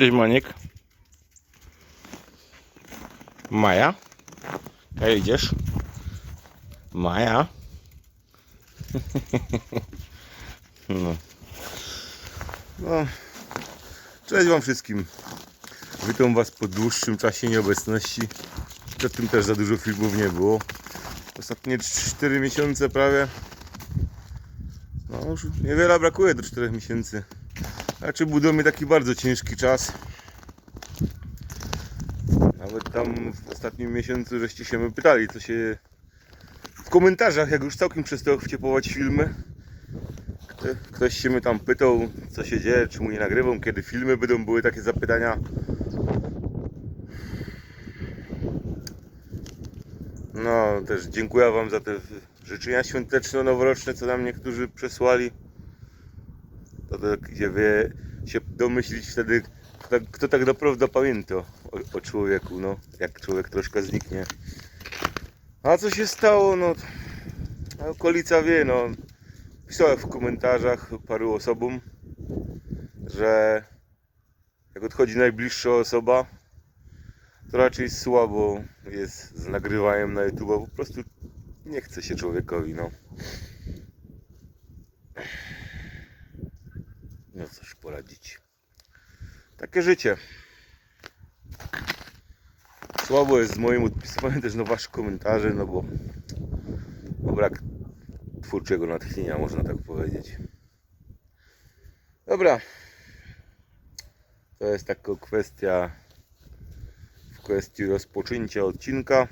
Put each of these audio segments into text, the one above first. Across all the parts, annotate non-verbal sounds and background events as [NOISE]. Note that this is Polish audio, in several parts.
Cześć Maniek. Maja? Jak idziesz? Maja? No. no. Cześć wam wszystkim. Witam was po dłuższym czasie nieobecności. Przed tym też za dużo filmów nie było. Ostatnie 4 miesiące prawie. No już niewiele brakuje do 4 miesięcy. Znaczy mnie taki bardzo ciężki czas. Nawet tam w ostatnim miesiącu żeście się mnie pytali, co się w komentarzach, jak już całkiem przestał wciepować filmy. Kto- Ktoś się mnie tam pytał, co się dzieje, czemu nie nagrywam, kiedy filmy będą, były takie zapytania. No, też dziękuję Wam za te życzenia świąteczno-noworoczne, co nam niektórzy przesłali. To tak, gdzie wy się domyślić wtedy, kto, tak- kto tak naprawdę pamięta o, o człowieku, no, jak człowiek troszkę zniknie. A co się stało, no, okolica wie, no, pisałem w komentarzach paru osobom, że jak odchodzi najbliższa osoba, to raczej słabo jest z nagrywaniem na YouTube, po prostu nie chce się człowiekowi, no. No coś poradzić. Takie życie. Słabo jest z moim odpisywaniem też na wasze komentarze, no bo brak twórczego natchnienia, można tak powiedzieć. Dobra. To jest taka kwestia w kwestii rozpoczęcia odcinka.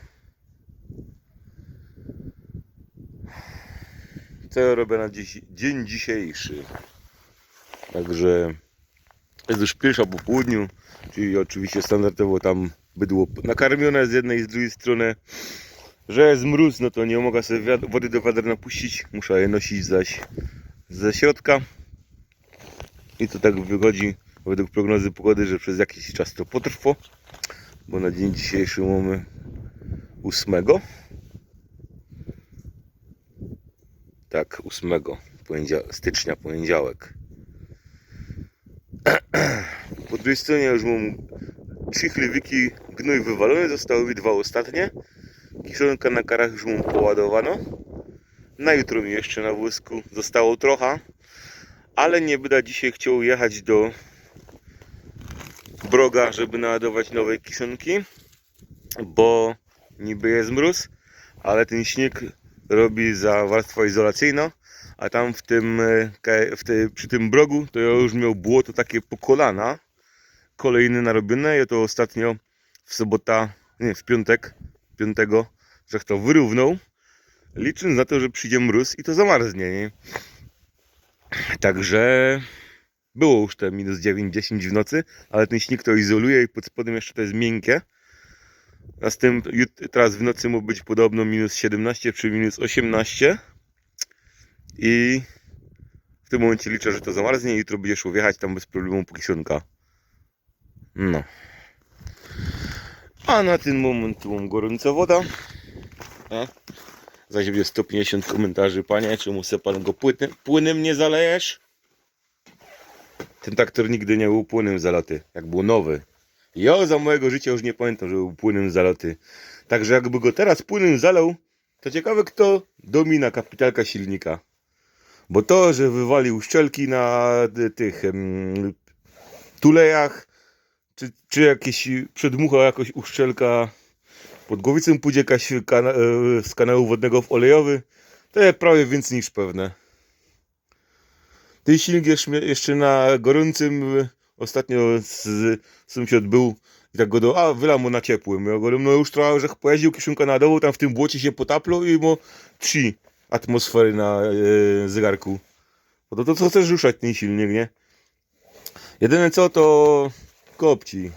Co ja robię na dziś, dzień dzisiejszy? Także jest już pierwsza po południu, czyli oczywiście standardowo tam bydło nakarmione z jednej i z drugiej strony. Że jest mróz, no to nie mogę sobie wody do wiadra napuścić, muszę je nosić zaś ze środka. I to tak wychodzi według prognozy pogody, że przez jakiś czas to potrwa, bo na dzień dzisiejszy mamy 8. Tak, 8 poniedział- stycznia, poniedziałek. Po drugiej stronie już mam trzy chlewiki gnój wywalony, zostały mi dwa ostatnie. Kiszonka na karach już mam poładowano. Na jutro mi jeszcze na wózku zostało trochę, ale nie będę dzisiaj chciał jechać do Broga, żeby naładować nowe kiszonki, bo niby jest mróz, ale ten śnieg robi za warstwa izolacyjna, a tam w tym, e, w tej, przy tym brogu to ja już miał błoto takie po kolana, kolejne narobione, ja to ostatnio w sobota, nie, w piątek, piątego, że to wyrównał, licząc na to, że przyjdzie mróz i to zamarznie, nie? Także było już te minus 9-10 w nocy, ale ten śnieg to izoluje i pod spodem jeszcze to jest miękkie. Następ, jut- teraz w nocy mógł być podobno minus 17 czy minus 18. I w tym momencie liczę, że to zamarznie i jutro będzie szło wjechać tam bez problemu po kiszonka. No. A na ten moment tu mam gorąca woda. A? Zaś będzie 150 komentarzy, panie, czemu se pan go płynem, płynem nie zalejesz? Ten traktor nigdy nie był płynem zaloty, jak był nowy. Ja za mojego życia już nie pamiętam, że był płynem zaloty. Także jakby go teraz płynem zalał, to ciekawe kto domina kapitalka silnika. Bo to, że wywalił szczelki na y, tych em, tulejach, czy, czy jakieś przedmucha jakoś uszczelka pod głowicą pójdzie jakaś kana, e, z kanału wodnego w olejowy, to jest prawie więcej niż pewne. Ten silnik jeszcze, na gorącym ostatnio z sąsiad był i tak go do, a wyla mu na ciepłym. Ja go no już trochę, że pojeździł kieszonka na dół, tam w tym błocie się potaplał i mu trzy atmosfery na e, zegarku. Bo to, to co chcesz ruszać ten silnik, nie? Jedyne co to kopci.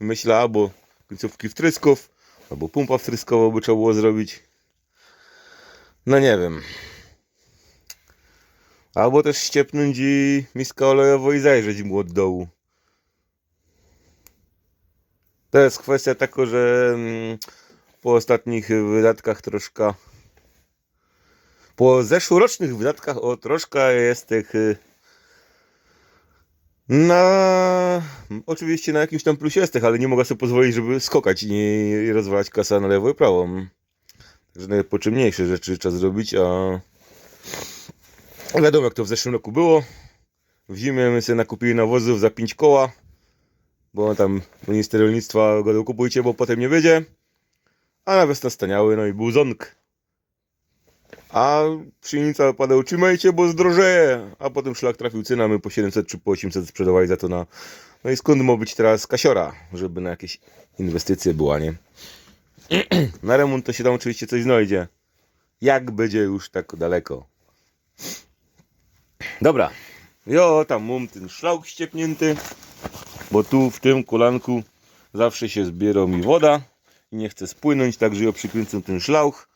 Myślę albo końcówki wtrysków, albo pumpa wtryskowa by trzeba było zrobić. No nie wiem. Albo też ściepnąć i miska olejowo i zajrzeć mu od dołu. To jest kwestia taka, że mm, po ostatnich wydatkach troszkę po zeszłorocznych wydatkach o troszkę jest tych y, Na... Oczywiście na jakimś tam plusie jestech, ale nie mogę sobie pozwolić, żeby skokać i rozwalać kasa na lewo i prawo. Także najpotrzebniejsze rzeczy trzeba zrobić, a... Wiadomo jak to w zeszłym roku było. W zimie my sobie nakupili nawozów za 5 koła, bo tam minister rolnictwa go kupujcie, bo potem nie wyjdzie. A na wiosnę staniały, no i był ząk. A pszenica pada utrzymajcie, bo zdrożeje. A potem szlak trafił cyna, my po 700 czy po 800 sprzedawali za to na... No i skąd ma być teraz kasiora, żeby na jakieś inwestycje była, nie? [CLEARS THROAT] na remont to się tam oczywiście coś znajdzie. Jak będzie już tak daleko. Dobra. Jo, tam mam ten szlauch ściepnięty, bo tu w tym kolanku zawsze się zbiera mi woda i nie chce spłynąć, także ja przykręcę ten szlauch.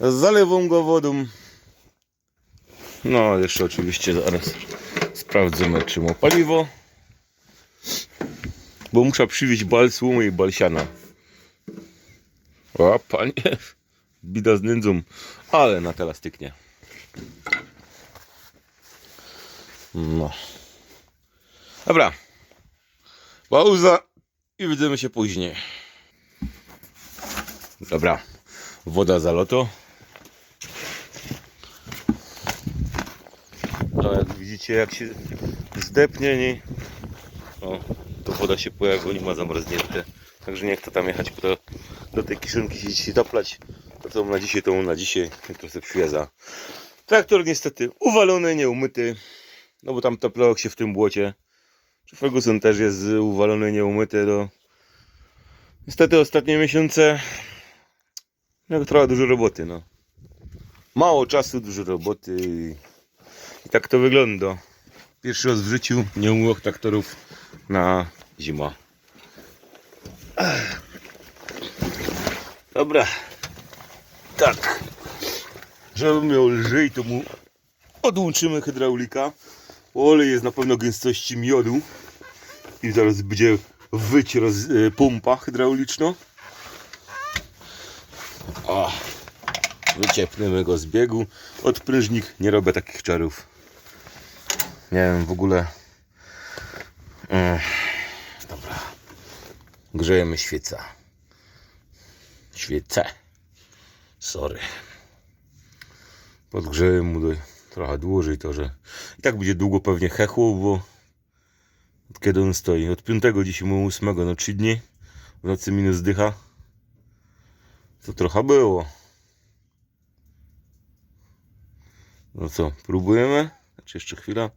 Zalewam go wodą. No, jeszcze oczywiście zaraz sprawdzimy, czy ma paliwo. Bo muszę przywieźć bal słomy i balsiana. O, panie, [LAUGHS] bida z nędzą, ale na teraz styknie. No. Dobra. Pauza i widzimy się później. Dobra. Woda za loto. No jak widzicie jak się zdepnie, nie? O, to woda się pojawia, bo nie ma zamarznięte. Także nie chcę tam jechać po to, do tej kiszonki się dzisiaj doplać. To co na dzisiaj, to na dzisiaj. To sobie przywieza. Traktor niestety uwalony, nieumyty. No bo tam toplok się w tym błocie. Ferguson też jest uwalony, nieumyty. Do... Niestety ostatnie miesiące no, trochę dużo roboty, no. Mało czasu, dużo roboty i, tak to wygląda. Pierwszy raz w życiu nie umyłem traktorów na zima. Dobra. Tak. Żeby miał lżej, to mu odłączymy hydraulika. Olej jest na pewno gęstości miodu. I zaraz będzie wyć roz, e, pompa hydrauliczna. O, wyciepniemy go z biegu. Odprężnik, nie robię takich czarów. Nie wiem, w ogóle. Mm, dobra. Grzejemy świeca. Świecę. Sorry. Podgrzeję mu do, trochę dłużej to, że i tak będzie długo pewnie hechło, bo od kiedy on stoi? Od 5 dzisiaj mu 8, no 3 dni. W nocy minus dycha. To trochę było. No co, próbujemy? Znaczy jeszcze chwila?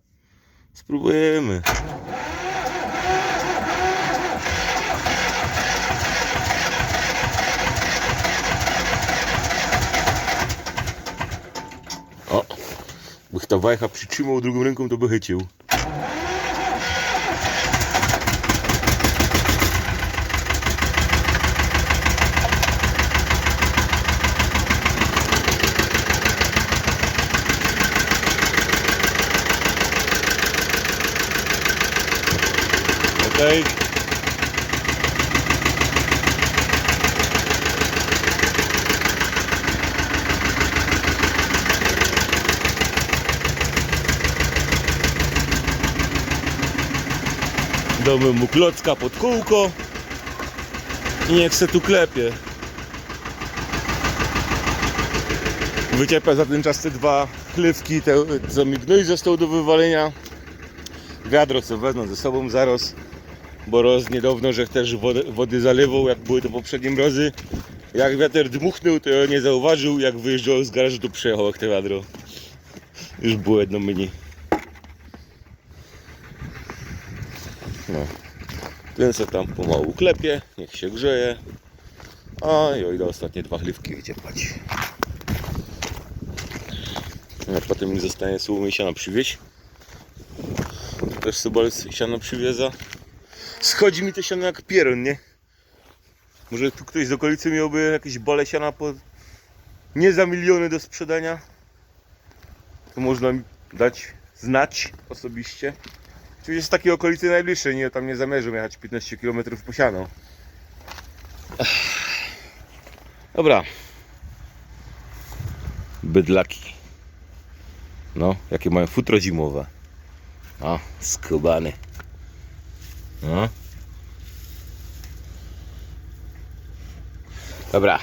Spróbujemy. O! Bych ta wajcha przytrzymał drugą ręką, to by chycił. Damy mu klocka pod kółko i niech se tu klepie. Wyciepę za ten czas te dwa chlywki, te, co mi gnój został do wywalenia. Wiadro co wezmę ze sobą zaraz, bo roz niedawno, że też wody, wody zalewał, jak były to poprzednie mrozy. Jak wiatr dmuchnął, to ja nie zauważył, jak wyjeżdżał z garażu, to przejechał jak te wiadro. Już było jedno mini. No. Ten co tam pomału klepie, niech się grzeje. A i o ile ostatnie dwa chlywki wyciepać. A potem mi zostanie słomy siana przywieźć. To też sobie siano przywieza. Schodzi mi to siano jak pierun, nie? Może tu ktoś z okolicy miałby jakieś bale siana po... nie za miliony do sprzedania. To można mi dać znać osobiście. Oczywiście z takiej okolicy najbliższej, nie, tam nie zamierzam jechać 15 km po. Dobra. Bydlaki. No, jakie mają futro zimowe. O, skubany. No. Dobra.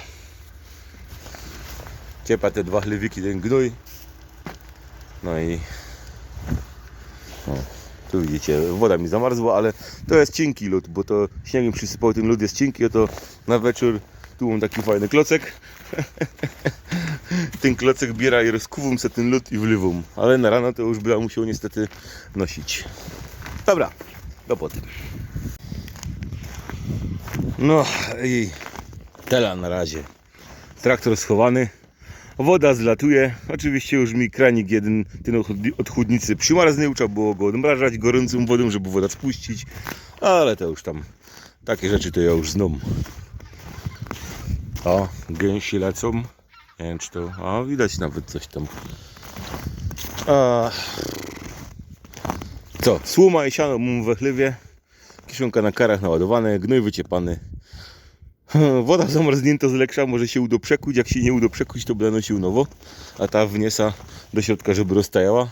Ciepa te dwa chlewiki, ten gnój. No i... O, tu widzicie, woda mi zamarzła, ale to jest cienki lód, bo to śniegiem przysypał, ten lód jest cienki, a to na wieczór tu mam taki fajny klocek. [LAUGHS] ten klocek biera i rozkuwam se ten lód i wlewam. Ale na rano to już będę musiał niestety nosić. Dobra, do potem. No i tela na razie. Traktor schowany. Woda zlatuje. Oczywiście już mi kranik jeden, ten od chłodni- od chłodnicy przymarznił. Trzeba było go odmrażać gorącą wodą, żeby woda spuścić. Ale to już tam takie rzeczy to ja już znam. O, gęsi lecą. Nie wiem czy to... A, widać nawet coś tam. A... Co? Słoma i siano mam we chlewie. Kiszonka na karach naładowane, gnój wyciepany. Woda zamarznięta z leksza, może się uda przekuć. Jak się nie uda przekuć, to będę nosił nowo. A ta wniesa do środka, żeby rozstajała.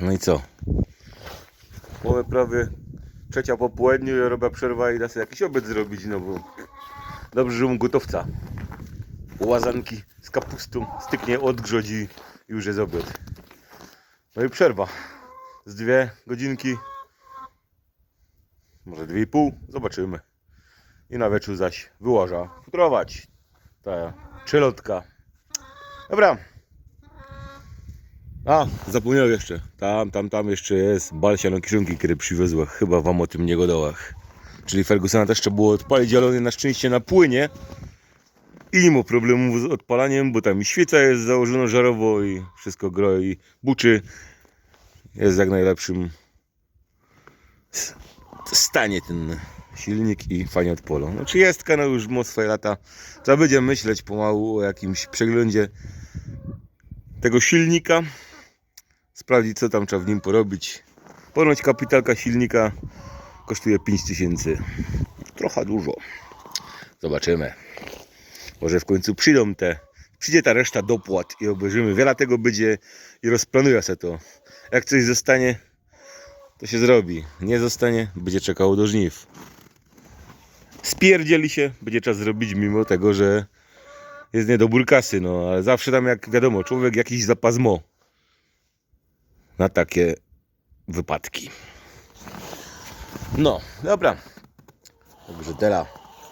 No i co? Mamy prawie trzecia po południu, ja robię przerwę i da sobie jakiś obiad zrobić, no bo dobrze, że mam gotowca. Łazanki z kapustą, styknie odgrzodzi i już jest obiad. No i przerwa. Z dwie godzinki może dwie i pół, zobaczymy. I na wieczór zaś wyłoża futrować. Ta czelotka. Dobra. A, zapomniałem jeszcze. Tam, tam, tam jeszcze jest balsiano kiszonki, które przywiozła. Chyba wam o tym nie godałach. Czyli Fergusona też trzeba było odpalić, ale on na szczęście na płynie. I nie ma problemu z odpalaniem, bo tam świeca jest założona żarowo i wszystko gro i buczy. Jest jak najlepszym stanie ten silnik i fajnie odpolą. No 30 no już ma swoje lata. Trzeba będzie myśleć pomału o jakimś przeglądzie tego silnika. Sprawdzić co tam trzeba w nim porobić. Ponoć kapitalka silnika kosztuje 5000. Trochę dużo. Zobaczymy. Może w końcu przyjdą te. Przyjdzie ta reszta dopłat i obejrzymy. Wiele tego będzie i rozplanuję sobie to. Jak coś zostanie, to się zrobi. Nie zostanie, będzie czekało do żniw. Spierdzieli się, będzie czas zrobić, mimo tego, że jest niedobór kasy, no ale zawsze tam, jak wiadomo, człowiek jakiś zapas mo na takie wypadki. No, dobra. Także teraz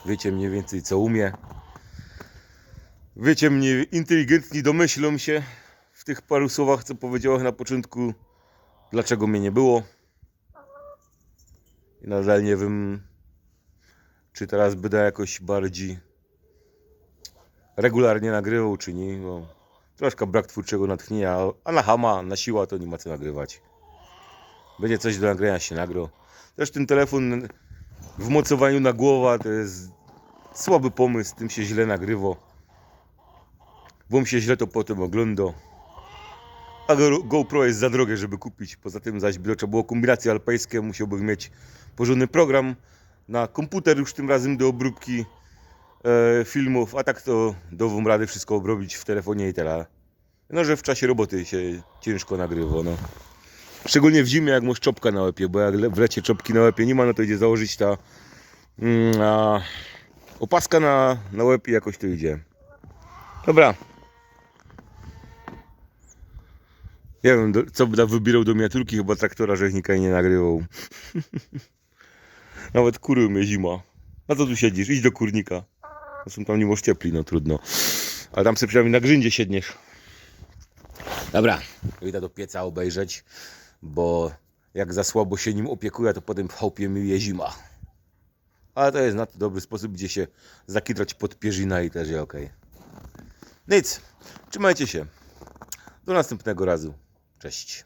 wiecie mniej więcej co umie. Wiecie mnie inteligentni domyślą się w tych paru słowach, co powiedziałem na początku, dlaczego mnie nie było. I nadal nie wiem, czy teraz będę jakoś bardziej regularnie nagrywał, czy nie. Bo troszkę brak twórczego natchnienia, a na hama, na siła to nie ma co nagrywać. Będzie coś do nagrania się nagro. Też ten telefon w mocowaniu na głowa to jest słaby pomysł, tym się źle nagrywa. Bo się źle to potem ogląda. A Go- GoPro jest za drogie, żeby kupić. Poza tym zaś by trzeba było kombinacje alpejskie, musiałbym mieć porządny program na komputer już tym razem do obróbki e, filmów, a tak to dową rady wszystko obrobić w telefonie i tyle. No, że w czasie roboty się ciężko nagrywa, no. Szczególnie w zimie, jak masz czopka na łepie, bo jak w lecie czopki na łepie nie ma, no to idzie założyć ta mm, opaska na, na łeb i jakoś to idzie. Dobra. Nie wiem, do, co by wybierał do miniaturki, chyba traktora rzeźnika i nie nagrywał. [LAUGHS] Nawet kury mnie zima. A co tu siedzisz? Idź do kurnika. Zresztą tam nie możesz ciepli, no trudno. Ale tam sobie przynajmniej na gryndzie siedniesz. Dobra, idę do pieca obejrzeć, bo jak za słabo się nim opiekuję, to potem w chałupie mi zima. Ale to jest na to dobry sposób, gdzie się zakitrać pod pierzina i też jest ok. Nic, trzymajcie się. Do następnego razu. тысяч